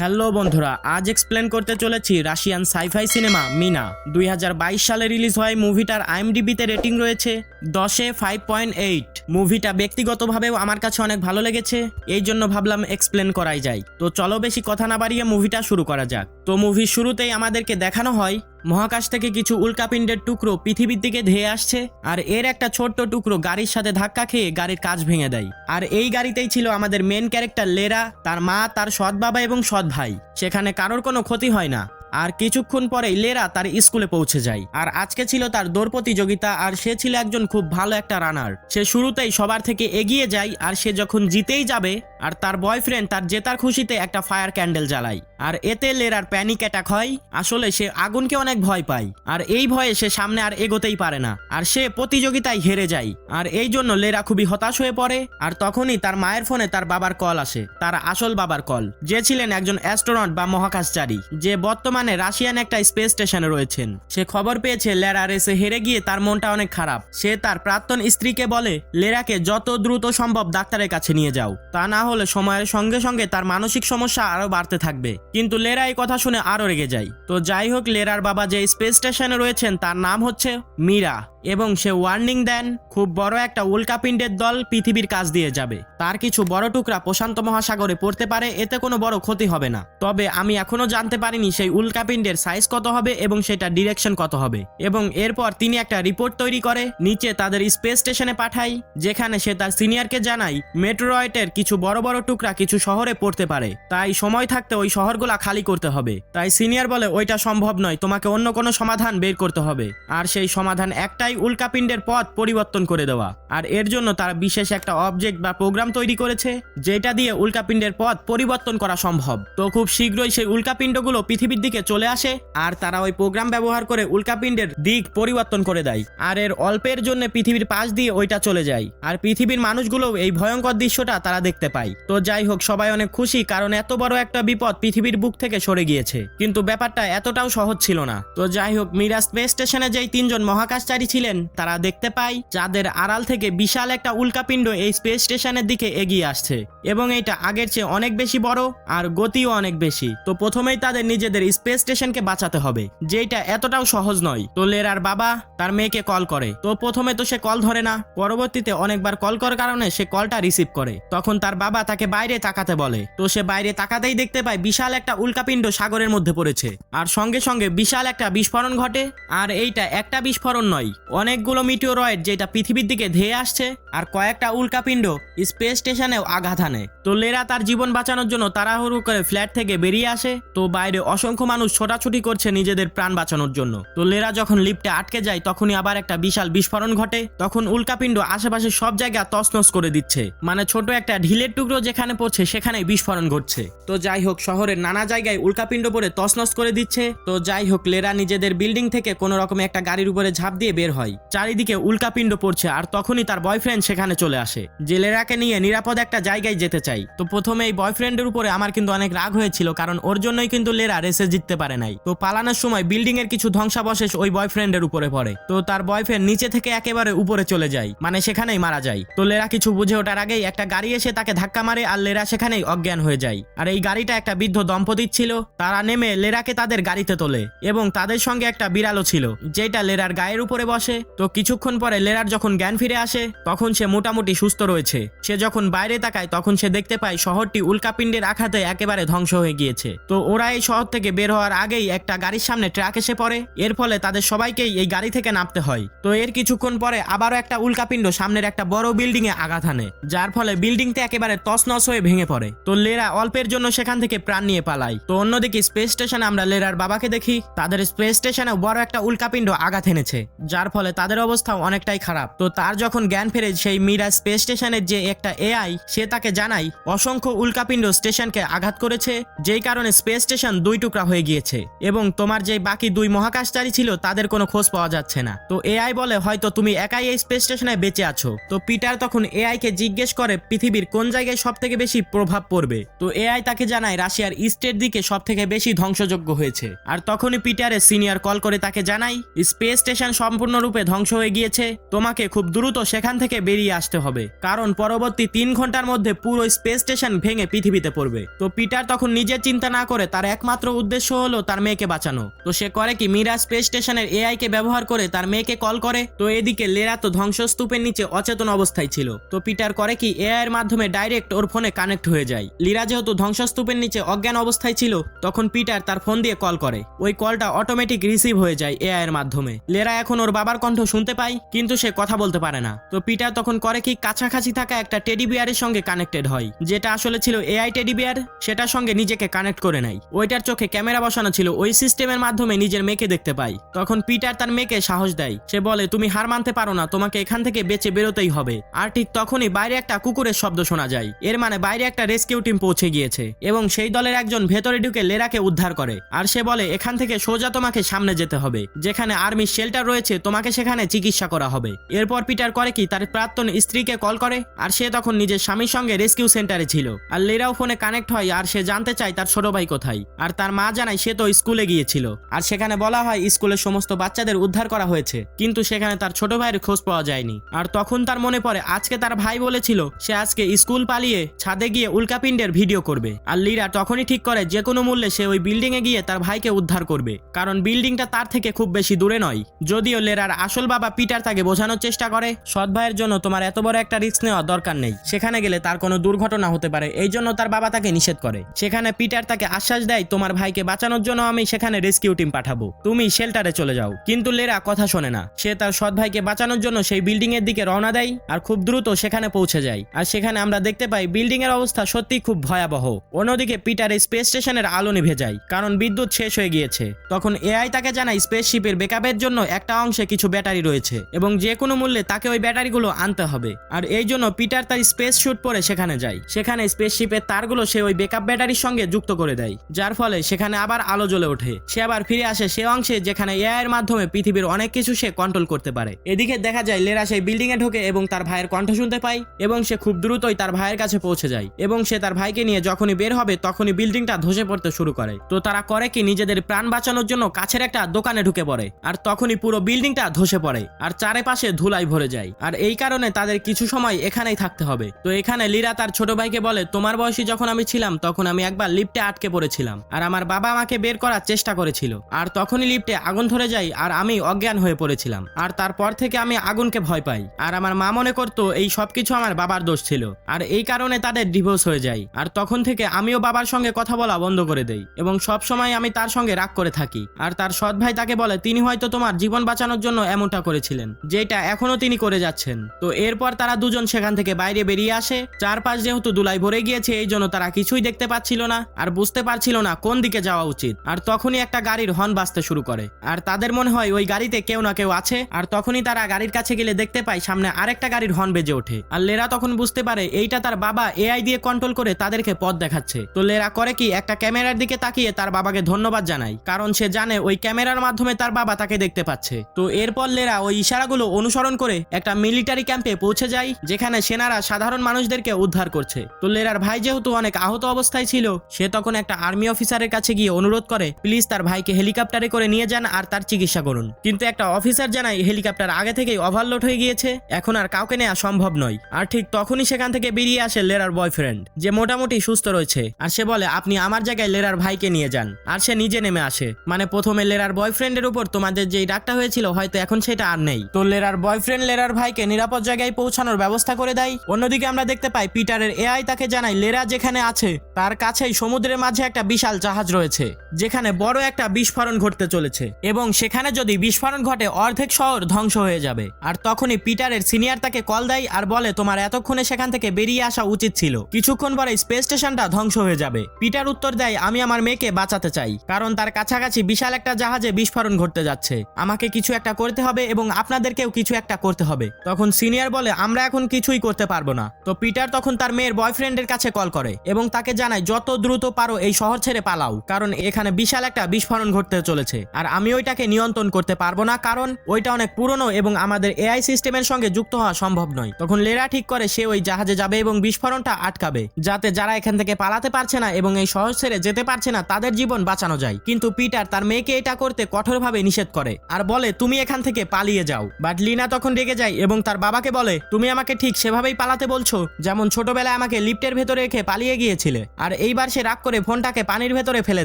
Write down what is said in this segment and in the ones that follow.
Hello বন্ধুরা, আজ explain করতে চলেছি রাশিয়ান সাইফাই সিনেমা মিনা। দুই হাজার বাইশ সালে রিলিজ হয় মুভিটার আইএমডিবিতে রেটিং রয়েছে দশে ফাইভ পয়েন্ট এইট মুভিটা ব্যক্তিগতভাবেও আমার কাছে অনেক ভালো লেগেছে, এই জন্য ভাবলাম এক্সপ্লেন করাই যায়। তো চলো বেশি কথা না বাড়িয়ে মুভিটা শুরু করা যাক। তো মুভি শুরুতেই আমাদেরকে দেখানো হয় মহাকাশ থেকে কিছু উল্কাপিণ্ডের টুকরো পৃথিবীর দিকে ধেয়ে আসছে, আর এর একটা ছোট্ট টুকরো গাড়ির সাথে ধাক্কা খেয়ে গাড়ির কাজ ভেঙে দেয়। আর এই গাড়িতেই ছিল আমাদের মেন ক্যারেক্টার লেরা, তার মা, তার সৎ বাবা এবং সৎ ভাই। সেখানে কারোর কোনো ক্ষতি হয় না। আর কিছুক্ষণ পরেই লেরা তার স্কুলে পৌঁছে যায়। আর আজকে ছিল তার দৌড় প্রতিযোগিতা, আর সে ছিল একজন খুব ভালো একটা রানার সে শুরুতেই সবার থেকে এগিয়ে যায়, আর সে যখন জিতেই যাবে আর তার বয়ফ্রেন্ড তার জেতার খুশিতে একটা ফায়ার ক্যান্ডেল জ্বালায়। আর এতে লেরার প্যানিক অ্যাটাক হয়, আসলে সে আগুনকে অনেক ভয় পায়। আর এই ভয়ে সে সামনে আর এগোতেই পারে না। আর সে প্রতিযোগিতায় হেরে যায়। আর এই জন্য লেরা খুবই হতাশ হয়ে পড়ে। আর তখনই তার মায়ের ফোনে তার বাবার কল আসে, তার আসল বাবার কল যে ছিলেন একজন অ্যাস্ট্রোনট বা মহাকাশচারী, যে বর্তমানে রাশিয়ান একটা স্পেস স্টেশনে রয়েছেন। সে খবর পেয়েছে লেরা রেসে হেরে গিয়ে তার মনটা অনেক খারাপ। সে তার প্রাক্তন স্ত্রীকে বলে, লেরাকে যত দ্রুত সম্ভব ডাক্তারের কাছে নিয়ে যাও। তা না হলে সময়ের সঙ্গে সঙ্গে তার মানসিক সমস্যা আরও বাড়তে থাকবে। কিন্তু লেরা এই কথা শুনে আরও রেগে যায়। তো যাই হোক, লেরার বাবা যে স্পেস স্টেশনে রয়েছেন, তার নাম হচ্ছে মীরা। এবং সে ওয়ার্নিং দেন, খুব বড় একটা উল্কাপিণ্ডের দল পৃথিবীর কাছ দিয়ে যাবে। তার কিছু বড় টুকরা প্রশান্ত মহাসাগরে পড়তে পারে, এতে কোনো বড় ক্ষতি হবে না। তবে আমি এখনও জানতে পারিনি সেই উল্কাপিণ্ডের সাইজ কত হবে এবং সেটা ডিরেকশন কত হবে। এবং এরপর তিনি একটা রিপোর্ট তৈরি করে, নিচে তাদের স্পেস স্টেশনে পাঠায় যেখানে সে তার সিনিয়রকে জানায় মেট্রোয়েটের কিছু বড় বড় টুকরা কিছু শহরে পড়তে পারে। তাই সময় থাকতে ওই শহরগুলা খালি করতে হবে। তাই সিনিয়র বলে, ওইটা সম্ভব নয়, তোমাকে অন্য কোনো সমাধান বের করতে হবে। আর সেই সমাধান একটাই উল্কাপিণ্ডের পথ পরিবর্তন করে দেওয়া। আর এর জন্য তারা বিশেষ একটা অবজেক্ট বা প্রোগ্রাম তৈরি করেছে, যেটা দিয়ে উল্কাপিণ্ডের পথ পরিবর্তন করা সম্ভব। তো খুব শীঘ্রই সেই উল্কাপিণ্ডগুলো পৃথিবীর দিকে চলে আসে, আর তারা ওই প্রোগ্রাম ব্যবহার করে উল্কাপিণ্ডের দিক পরিবর্তন করে দেয়। আর এর অল্পের জন্য পৃথিবীর পাশ দিয়ে ওইটা চলে যায়। আর পৃথিবীর মানুষগুলোও এই ভয়ঙ্কর দৃশ্যটা তারা দেখতে পায়। তো যাই হোক, সবাই অনেক খুশি কারণ এত বড় একটা বিপদ পৃথিবীর বুক থেকে সরে গিয়েছে। কিন্তু ব্যাপারটা এতটাও সহজ ছিল না। তো যাই হোক, মিরা স্পেস স্টেশনে যেই তিনজন মহাকাশচারী ছিলেন তারা দেখতে পায়, যাদের আড়াল থেকে বিশাল একটা উল্কাপিণ্ড এই স্পেস স্টেশনের দিকে এগিয়ে আসছে। এবং এটা আগের চেয়ে অনেক বেশি বড় আর গতিও অনেক বেশি। তো প্রথমেই তাদের নিজেদের স্পেস স্টেশনকে বাঁচাতে হবে, যেটা এতটাও সহজ নয়। তো লেরার বাবা তার মেয়েকে কল করে। তো প্রথমে তো সে কল ধরে না, পরবর্তীতে অনেকবার কল করার কারণে সে কলটা রিসিভ করে। তখন তার বাবা তাকে বাইরে তাকাতে বলে। তো সে বাইরে তাকাতেই দেখতে পায় বিশাল একটা উল্কাপিণ্ড সাগরের মধ্যে পড়েছে। আর সঙ্গে সঙ্গে বিশাল একটা বিস্ফোরণ ঘটে। আর এইটা একটা বিস্ফোরণ নয় অনেকগুলো মিটিওরয়েড যেটা পৃথিবীর দিকে ধেয়ে আসছে আর কয়েকটা উল্কাপিণ্ড স্পেস স্টেশনেও আঘাত হানে। তো লেরা তার জীবন বাঁচানোর জন্য তাড়াহুড়ো করে ফ্ল্যাট থেকে বেরিয়ে আসে। তো বাইরে অসংখ্য মানুষ ছোটাছুটি করছে নিজেদের প্রাণ বাঁচানোর জন্য। তো লেরা যখন লিফটে আটকে যায়, তখনই আবার একটা বিশাল বিস্ফোরণ ঘটে। তখন উল্কাপিণ্ড আশেপাশে সব জায়গা তছনছ করে দিচ্ছে। মানে ছোট একটা ঢিলের টুকরো যেখানে পড়ছে, সেখানেই বিস্ফোরণ ঘটছে। তো যাই হোক, শহরের নানা জায়গায় উল্কাপিণ্ড পড়ে তছনছ করে দিচ্ছে। তো যাই হোক, লেরা নিজেদের বিল্ডিং থেকে কোনো রকমে একটা গাড়ির উপরে ঝাঁপ দিয়ে বের হয়। চারিদিকে উল্কাপিণ্ড পড়ছে আর তখনই তার বয়ফ্রেন্ড সেখানে চলে আসে। যে লেরাকে নিয়ে নিরাপদ একটা জায়গায় যেতে চাই। তো প্রথমে এই বয়ফ্রেন্ডের উপরে আমার কিন্তু অনেক রাগ হয়েছিল কারণ ওর জন্যই কিন্তু লেরা রেসে জিততে পারে নাই। তো পালানোর সময় বিল্ডিং এর কিছু ধ্বংসাবশেষ ওই বয়ফ্রেন্ডের উপরে পড়ে। তো তার বয়ফ্রেন্ড নিচে থেকে একেবারে উপরে চলে যায় মানে সেখানেই মারা যায়। তো লেরা কিছু বুঝে ওঠার আগেই একটা গাড়ি এসে তাকে ধাক্কা মারে আর লেরা সেখানেই অজ্ঞান হয়ে যায়। আর এই গাড়িটা একটা বৃদ্ধ দম্পতির ছিল, তারা নেমে লেরাকে তাদের গাড়িতে তোলে এবং তাদের সঙ্গে একটা বিড়ালও ছিল, যেটা লেরার গায়ের উপরে বসে তো কিছুক্ষণ পরে লেরার যখন জ্ঞান ফিরে আসে, তখন সে মোটামুটি সুস্থ রয়েছে। সে যখন বাইরে তাকায়, তখন সে দেখতে পায় শহরটি উল্কাপিণ্ডের আঘাতে একেবারে ধ্বংস হয়ে গিয়েছে। তো ওরা এই শহর থেকে বের হওয়ার আগেই একটা গাড়ির সামনে ট্রাক এসে পড়ে। এর ফলে তাদের সবাইকেই এই গাড়ি থেকে নামতে হয়। তো এর কিছুক্ষণ পরে আবারও একটা উল্কাপিণ্ড সামনের একটা বড় বিল্ডিং এ আঘাত হানে, যার ফলে বিল্ডিংটা একেবারে তছনছ হয়ে ভেঙে পড়ে। তো লেরা অল্পের জন্য সেখান থেকে প্রাণ নিয়ে পালায়। তো অন্যদিকে স্পেস স্টেশনে আমরা লেরার বাবাকে দেখি। তাদের স্পেস স্টেশনে বড় একটা উল্কাপিণ্ড আঘাত এনেছে, যার ফলে তাদের অবস্থা অনেকটাই খারাপ। তো তার যখন জ্ঞান ফেরে সেই মিরা স্পেস স্টেশনের যে একটা এআই সে তাকে জানায়, অসংখ্য উল্কাপিণ্ড স্টেশনকে আঘাত করেছে, যেই কারণে স্পেস স্টেশন দুই টুকরা হয়ে গিয়েছে এবং তোমার যে বাকি দুই মহাকাশচারী ছিল, তাদের কোনো খোঁজ পাওয়া যাচ্ছে না। তো এআই বলে, হয়তো তুমি একাই এই স্পেস স্টেশনে বেঁচে আছো। তো পিটার তখন এআই কে জিজ্ঞেস করে, পৃথিবীর কোন জায়গায় সব থেকে বেশি প্রভাব পড়বে? তো এআই তাকে জানায়, রাশিয়ার ইস্টের দিকে সব থেকে বেশি ধ্বংসযোগ্য হয়েছে। আর তখনই পিটারের সিনিয়র কল করে তাকে জানাই স্পেস স্টেশন সম্পূর্ণরূপে সম্পূর্ণরূপে ধ্বংস হয়ে গিয়েছে। তোমাকে খুব দ্রুত সেখান থেকে বেরিয়ে আসতে হবে। কারণ পরবর্তী তিন ঘণ্টার মধ্যে পুরো স্পেস স্টেশন ভেঙে পৃথিবীতে পড়বে। তো পিটার তখন নিজের চিন্তা না করে তার একমাত্র উদ্দেশ্য হলো তার মেয়েকে বাঁচানো। তো সে করে কি মীরা স্পেস স্টেশনের এআই কে ব্যবহার করে তার মেয়েকে কল করে। তো এদিকে লেরা তো ধ্বংসস্তূপের নিচে অচেতন অবস্থায় ছিল। তো পিটার করে কি এআই এর মাধ্যমে ডাইরেক্ট ওর ফোনে কানেক্ট হয়ে যায়। লীরা যেহেতু ধ্বংসস্তূপের নিচে অজ্ঞান অবস্থায় ছিল, তখন পিটার তার ফোন দিয়ে কল করে। ওই কলটা অটোমেটিক রিসিভ হয়ে যায় এআই এর মাধ্যমে। লেরা এখন ওর বাবার কণ্ঠ শুনতে পায় কিন্তু সে কথা বলতে পারে না। তো পিটার তখন করে কি কাছাকাছি থাকা একটা টেডি বিয়ারের সঙ্গে কানেক্টেড হয়। যেটা আসলে ছিল এআই টেডি বিয়ার, সেটার সঙ্গে নিজেকে কানেক্ট করে নেয়। ওইটার চোখে ক্যামেরা বসানো ছিল ওই সিস্টেমের মাধ্যমে নিজের মেয়েকে দেখতে পায় তখন পিটার তার মেয়েকে সাহস দেয়। সে বলে, তুমি হার মানতে পারো না, তোমাকে এখান থেকে বেঁচে বেরোতেই হবে। আর ঠিক তখনই বাইরে একটা কুকুরের শব্দ শোনা যায়। এর মানে বাইরে একটা রেস্কিউ টিম পৌঁছে গিয়েছে এবং সেই দলের একজন ভেতরে ঢুকে লেরাকে উদ্ধার করে। আর সে বলে, এখান থেকে সোজা তোমাকে সামনে যেতে হবে, যেখানে আর্মি শেল্টার রয়েছে, তোমাকে সেখানে চিকিৎসা করা হবে। এরপর পিটার করে কি তার প্রাক্তন স্ত্রীকে কল করে? আর সে তখন নিজের স্বামীর সঙ্গে রেস্কিউ সেন্টারে ছিল। আর লেরাও ফোনে কানেক্ট হয় আর সে জানতে চায় তার ছোট ভাই কোথায়। আর তার মা জানায় সে তো স্কুলে গিয়েছিল। আর সেখানে বলা হয় স্কুলের সমস্ত বাচ্চাদের উদ্ধার করা হয়েছে। কিন্তু সেখানে তার ছোট ভাইয়ের খোঁজ পাওয়া যায়নি। আর তখন তার মনে পড়ে, আজকে তার ভাই বলেছিল, সে আজকে স্কুল পালিয়ে ছাদে গিয়ে উল্কাপিণ্ডের ভিডিও করবে। আর লিরা তখনই ঠিক করে যে কোনো মূল্যে সে ওই বিল্ডিং এ গিয়ে তার ভাইকে উদ্ধার করবে। কারণ বিল্ডিংটা তার থেকে খুব বেশি দূরে নয়। যদিও লেরার আসল বাবা পিটার তাকে বোঝানোর চেষ্টা করে। সৎ ভাইয়ের জন্য তোমার এত বড় একটা রিস্ক নেওয়া দরকার নেই। সেখানে গেলে তার কোনো দুর্ঘটনা হতে পারে, এই জন্য তার বাবা তাকে নিষেধ করে। সেখানে পিটার তাকে আশ্বাস দেয়, তোমার ভাইকে বাঁচানোর জন্য আমি সেখানে রেস্কিউ টিম পাঠাবো। তুমি শেল্টারে চলে যাও। কিন্তু লেরা কথা শোনে না। সে তার সৎ ভাইকে বাঁচানোর জন্য সেই বিল্ডিং এর দিকে রওনা দেয় আর খুব দ্রুত সেখানে পৌঁছে যায়। আর সেখানে আমরা দেখতে পাই বিল্ডিং এর অবস্থা সত্যি খুব ভয়াবহ। অন্যদিকে পিটার স্পেস স্টেশনের আলো নিভে যায়, কারণ বিদ্যুৎ শেষ হয়ে গিয়েছে। তখন এআই তাকে জানায়, স্পেসশিপের বেকআপের জন্য একটা অংশে কিছু ব্যাটারি রয়েছে এবং যে কোনো মূল্যে তাকে ওই ব্যাটারিগুলো আনতে হবে। আর এই জন্য পিটার তার স্পেস শুট পরে সেখানে যায়। সেখানে স্পেসশিপের তারগুলো সে ওই বেকআপ ব্যাটারির সঙ্গে যুক্ত করে দেয়, যার ফলে সেখানে আবার আলো জ্বলে ওঠে। সে আবার ফিরে আসে সে অংশে যেখানে এআই এর মাধ্যমে পৃথিবীর অনেক কিছু সে কন্ট্রোল করতে পারে। এদিকে দেখা যায় লেরা সেই বিল্ডিং এ ঢোকে এবং তার ভাইয়ের কণ্ঠ শুনতে পায় এবং সে খুব দ্রুতই তার ভাইয়ের কাছে পৌঁছে যায় এবং সে তার ভাইকে নিয়ে যখনই বের হবে তখনই বিল্ডিংটা ধসে পড়তে শুরু করে। তো তারা করে কি নিজেদের প্রাণ বাঁচানোর জন্য কাছের একটা দোকানে ঢুকে পড়ে। আর তখনই পুরো বিল্ডিংটা ধসে পড়ে, আর চারিপাশে ধুলাই ভরে যায়। আর এই কারণে তাদের কিছু সময় এখানেই থাকতে হবে। তো এখানে লীরা তার ছোট ভাইকে বলে, তোমার বয়সী যখন আমি ছিলাম, তখন আমি একবার লিফটে আটকে পড়েছিলাম, আর আমার বাবা আমাকে বের করার চেষ্টা করেছিল। আর তখনই লিফটে আগুন ধরে যায়, আর আমি অজ্ঞান হয়ে পড়েছিলাম। আর তারপর থেকে আমি আগুনকে ভয় পাই। আর আমার মা মনে করতো, এই সবকিছু আমার বাবার দোষ ছিল। আর এই কারণে তাদের ডিভোর্স হয়ে যায়। আর তখন থেকে আমিও বাবার সঙ্গে কথা বলা বন্ধ করে দেই। এবং সব সময় আমি তার সঙ্গে রাগ করে থাকি। আর তার সৎ ভাই তাকে বলে, তিনি হয়তো তোমার জীবন বাঁচানোর জন্য এমনটা করেছিলেন, যেটা এখনও তিনি করে যাচ্ছেন। তো এরপর তারা দুজন সেখান থেকে বাইরে বেরিয়ে আসে। চারপাশ যেহেতু দুলাই ভরে গিয়েছে, এই জন্য তারা কিছুই দেখতে পাচ্ছিল না আর বুঝতে পারছিল না কোন দিকে যাওয়া উচিত। আর তখনই একটা গাড়ির হর্ন বাজতে শুরু করে। আর তাদের মনে হয় ওই গাড়িতে কেউ না কেউ আছে। আর তখনই তারা গাড়ির কাছে গেলে দেখতে পায় সামনে আরেকটা গাড়ির হর্ন বেজে ওঠে। আর লেরা তখন বুঝতে পারে এইটা তার বাবা এআই দিয়ে কন্ট্রোল করে তাদেরকে পথ দেখাচ্ছে। তো লেরা করে কি, একটা ক্যামেরার দিকে তাকিয়ে তার বাবাকে ধন্যবাদ জানায়। কারণ সে জানে ওই ক্যামেরার মাধ্যমে তার বাবা তাকে দেখতে পাচ্ছে। তো এরপর লেরা ওই ইশারাগুলো অনুসরণ করে একটা মিলিটারি ক্যাম্পে পৌঁছে যায়, যেখানে সেনারা সাধারণ মানুষদেরকে উদ্ধার করছে। তো লেরার ভাই যেহেতু অনেক আহত অবস্থায় ছিল, সে তখন একটা আর্মি অফিসারের কাছে গিয়ে অনুরোধ করে, প্লিজ তার ভাইকে হেলিকপ্টারে করে নিয়ে যান আর তার চিকিৎসা করুন। কিন্তু একটা অফিসার জানায়, হেলিকপ্টার আগে থেকেই ওভারলোড হয়ে গিয়েছে, এখন আর কাউকে নেওয়া সম্ভব নয়। আর ঠিক তখনই সেখান থেকে বেরিয়ে আসে লেরার বয়ফ্রেন্ড যে মোটামুটি সুস্থ রয়েছে, আর সে বলে, আপনি আমার জায়গায় লেরার ভাইকে নিয়ে যান। আর সে নিজে নেমে আসে। মানে প্রথমে লেরার বয়ফ্রেন্ডের উপর তোমাদের যেই ডাকটা হয়েছিল, হয়তো এখন সেটা আর নেই। তো লেরার বয়ফ্রেন্ড লেরার ভাইকে নিরাপদ জায়গায় পৌঁছানোর ব্যবস্থা করে দেয়। অন্যদিকে আমরা দেখতে পাই পিটারের এআই তাকে জানায়, লেরা যেখানে আছে, তার কাছেই সমুদ্রের মাঝে একটা বিশাল জাহাজ রয়েছে, যেখানে বড় একটা বিস্ফোরণ ঘটতে চলেছে। এবং সেখানে যদি বিস্ফোরণ ঘটে, অর্ধেক শহর ধ্বংস হয়ে যাবে। আর তখনই পিটারের সিনিয়র তাকে কল দেয় আর বলে, তোমার এতক্ষণে সেখান থেকে বেরিয়ে আসা উচিত ছিল। কিছুক্ষণ পরে স্পেস স্টেশনটা ধ্বংস হয়ে যাবে। পিটার উত্তর দেয়, আমি আমার মেয়েকে বাঁচাতে চাই, কারণ তার কাছাকাছি বিশাল একটা জাহাজে বিস্ফোরণ ঘটতে যাচ্ছে। আমাকে কিছু একটা করতে হবে এবং আপনাদেরকেও কিছু একটা করতে হবে। তখন সিনিয়র বলে, আমরা এখন কিছুই করতে পারব না। তো পিটার তখন তার মেয়ের বয়ফ্রেন্ডের কাছে কল করে এবং তাকে জানায়, যত দ্রুত পারো এই শহর ছেড়ে পালাও, কারণ এখানে বিশাল একটা বিস্ফোরণ ঘটতে চলেছে। আর আমি ওইটাকে নিয়ন্ত্রণ করতে পারব না, কারণ ওইটা অনেক পুরনো এবং আমাদের এআই সিস্টেমের সঙ্গে যুক্ত হওয়া সম্ভব নয়। তখন লেরা ঠিক করে, সে ওই জাহাজে যাবে এবং বিস্ফোরণটা আটকাবে, যাতে যারা এখান থেকে পালাতে পারছে না এবং এই শহর ছেড়ে যেতে পারছে না, তাদের জীবন বাঁচানো যায়। কিন্তু পিটার তার মেয়েকে এটা করতে কঠোরভাবে নিষেধ করে আর বলে, তুমি এখানে থেকে পালিয়ে যাও। বাট লিনা তখন রেগে যায় এবং তার বাবাকে বলে, তুমি আমাকে ঠিক সেভাবেই পালাতে বলছো, যেমন ছোটবেলায় আমাকে লিফটের ভেতরে রেখে পালিয়ে গিয়েছিলে। আর এইবার সে রাগ করে ফোনটাকে পানির ভেতরে ফেলে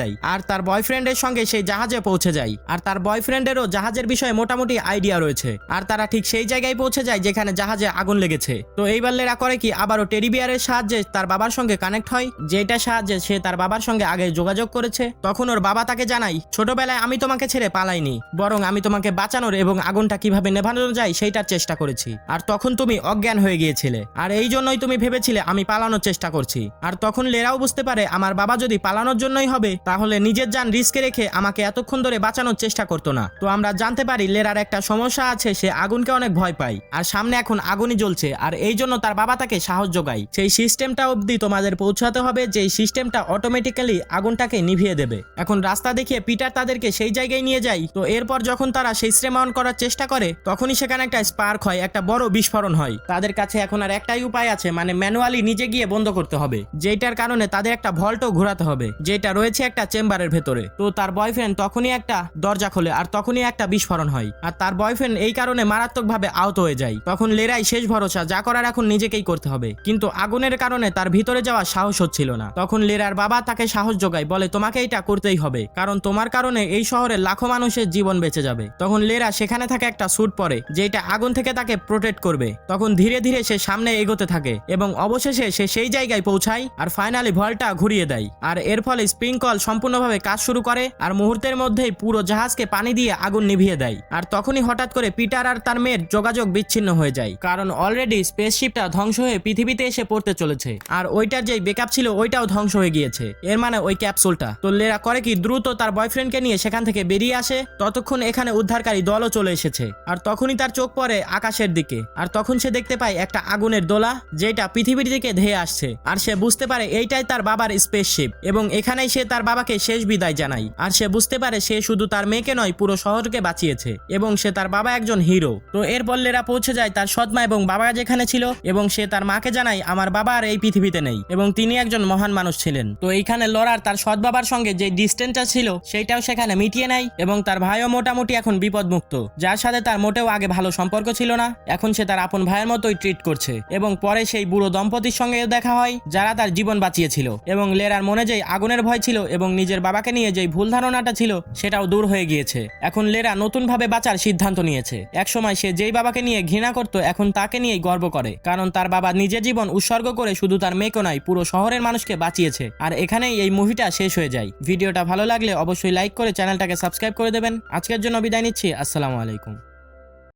দেয়। আর তার বয়ফ্রেন্ডের সঙ্গে সেই জাহাজে পৌঁছে যায়। আর তার বয়ফ্রেন্ডেরও জাহাজের বিষয়ে মোটামুটি আইডিয়া রয়েছে। আর তারা ঠিক সেই জায়গায় পৌঁছে যায় যেখানে জাহাজে আগুন লেগেছে। তো এইবার লেরা করে কি আবারও টেরিবিয়ারের সাহায্যে তার বাবার সঙ্গে কানেক্ট হয়? যেটা সাহায্যে সে তার বাবার সঙ্গে আগে যোগাযোগ করেছে। তখন ওর বাবা তাকে জানাই ছোটবেলায় আমি তোমাকে ছেড়ে পালাইনি, বরং আমি তোমাকে বাঁচানোর এবং আগুনটা কীভাবে নেভানো যায় সেইটার চেষ্টা করেছি। আর তখন তুমি অজ্ঞান হয়ে গিয়েছিলে। আর এই জন্যই তুমি ভেবেছিলে আমি পালানোর চেষ্টা করছি। আর তখন লেরাও বুঝতে পারে আমার বাবা যদি পালানোর জন্যই হবে, তাহলে নিজের যান রিস্কে রেখে আমাকে এতক্ষণ ধরে বাঁচানোর চেষ্টা করতো না। তো আমরা জানতে পারি লেরার একটা সমস্যা আছে, সে আগুনকে অনেক ভয় পায়। আর সামনে এখন আগুনই জ্বলছে, আর এই জন্য তার বাবা তাকে সাহস যোগায়। সেই সিস্টেমটা অবধি তোমাদের পৌঁছাতে হবে যে সিস্টেমটা অটোমেটিক্যালি আগুনটাকে নিভিয়ে দেবে। এখন রাস্তা দেখিয়ে পিটার তাদেরকে সেই জায়গায় নিয়ে যায় তো এরপর যখন তারা সেই স্ট্রেম অন করার চেষ্টা করে, তখনই সেখানে একটা স্পার্ক হয়, একটা বড় বিস্ফোরণ হয়। তাদের কাছে এখন আর একটাই উপায় আছে মানে ম্যানুয়ালি নিজে গিয়ে বন্ধ করতে হবে যেটার কারণে তাদের একটা ভল্টও ঘোরাতে হবে যেটা রয়েছে একটা চেম্বারের ভেতরে। তো তার বয়ফ্রেন্ড তখনই একটা দরজা খোলে, আর তখনই একটা বিস্ফোরণ হয়, আর তার বয়ফ্রেন্ড এই কারণে মারাত্মকভাবে আহত হয়ে যায়। তখন লেরাই শেষ ভরসা, যা করার এখন নিজেকেই করতে হবে। কিন্তু আগুনের কারণে তার ভিতরে যাওয়ার সাহস হচ্ছিল না। তখন লেরার বাবা তাকে সাহস যোগায়, বলে, তোমাকে এটা করতেই হবে, কারণ তোমার কারণে এই শহরের লাখো মানুষের জীবন বেঁচে যাবে। তখন লেরা সেখানে থাকে একটা স্যুট পরে যেটা আগুন থেকে তাকে প্রোটেক্ট করবে। তখন ধীরে ধীরে সে সামনে এগোতে থাকে এবং অবশেষে সে সেই জায়গায় পৌঁছায় আর ফাইনালি ভলটা ঘুরিয়ে দেয়। আর এর ফলে স্প্রিংকল সম্পূর্ণভাবে কাজ শুরু করে আর মুহূর্তের মধ্যেই পুরো জাহাজকে পানি দিয়ে আগুন নিভিয়ে দেয়। আর তখনই হঠাৎ করে পিটার আর তার মেয়ের যোগাযোগ বিচ্ছিন্ন হয়ে যায়, কারণ অলরেডি স্পেসশিপটা ধ্বংস হয়ে পৃথিবীতে এসে পড়তে চলেছে। আর ওইটার যে বেকআপ ছিল, ওইটাও ধ্বংস হয়ে গিয়েছে। এর মানে ওই ক্যাপসুলটা তো লেরা করে কি দ্রুত তার বয়ফ্রেন্ডকে নিয়ে সেখান থেকে বেরিয়ে আসে? ততক্ষণ এখানে উদ্ধারকারী দলও চলে এসেছে। আর তখনই তার চোখ পড়ে আকাশের দিকে। আর তখন সে দেখতে পায় একটা আগুনের দোলা, যেটা পৃথিবীর দিকে ধেয়ে আসছে। আর সে বুঝতে পারে এইটাই তার বাবার স্পেসশিপ এবং এখানেই সে তার বাবাকে শেষ বিদায় জানায়। আর সে বুঝতে পারে সে শুধু তার মেয়েকে নয়, পুরো শহরকে বাঁচিয়েছে, এবং সে তার বাবা একজন হিরো তো এরপর লেরা পৌঁছে যায় তার সৎমা এবং বাবা যেখানে ছিল, এবং সে তার মাকে জানায়, আমার বাবা আর এই পৃথিবীতে নেই। এবং তিনি একজন মহান মানুষ ছিলেন। তো এইখানে লড়ার তার সৎ বাবার সঙ্গে যে ডিস্টেন্সটা ছিল, সেইটাও সেখানে মিটিয়ে নেয়, এবং তার ভাইও মোটামুটি এখন বিপদ বিপদমুক্ত। যার সাথে তার মোটেও আগে ভালো সম্পর্ক ছিল না, এখন সে তার আপন ভাইয়ের মতোই ট্রিট করছে এবং পরে সেই বুড়ো দম্পতির সঙ্গে দেখা হয়, যারা তার জীবন বাঁচিয়েছিল এবং লেরার মনে যেই আগুনের ভয় ছিল এবং নিজের বাবাকে নিয়ে যেই ভুল ধারণাটা ছিল, সেটাও দূর হয়ে গিয়েছে। এখন লেরা নতুনভাবে বাঁচার সিদ্ধান্ত নিয়েছে। একসময় সে যেই বাবাকে নিয়ে ঘৃণা করত, এখন তাকে নিয়েই গর্ব করে, কারণ তার বাবা নিজের জীবন উৎসর্গ করে শুধু তার মেয়েকে নয়, পুরো শহরের মানুষকে বাঁচিয়েছে। আর এখানেই এই মুভিটা শেষ হয়ে যায়। ভিডিওটা ভালো লাগলে অবশ্যই লাইক করে চ্যানেলটাকে সাবস্ক্রাইব করে দেবেন। আজকের জন্য বিদায় নিচ্ছি আসসালামু আলাইকুম।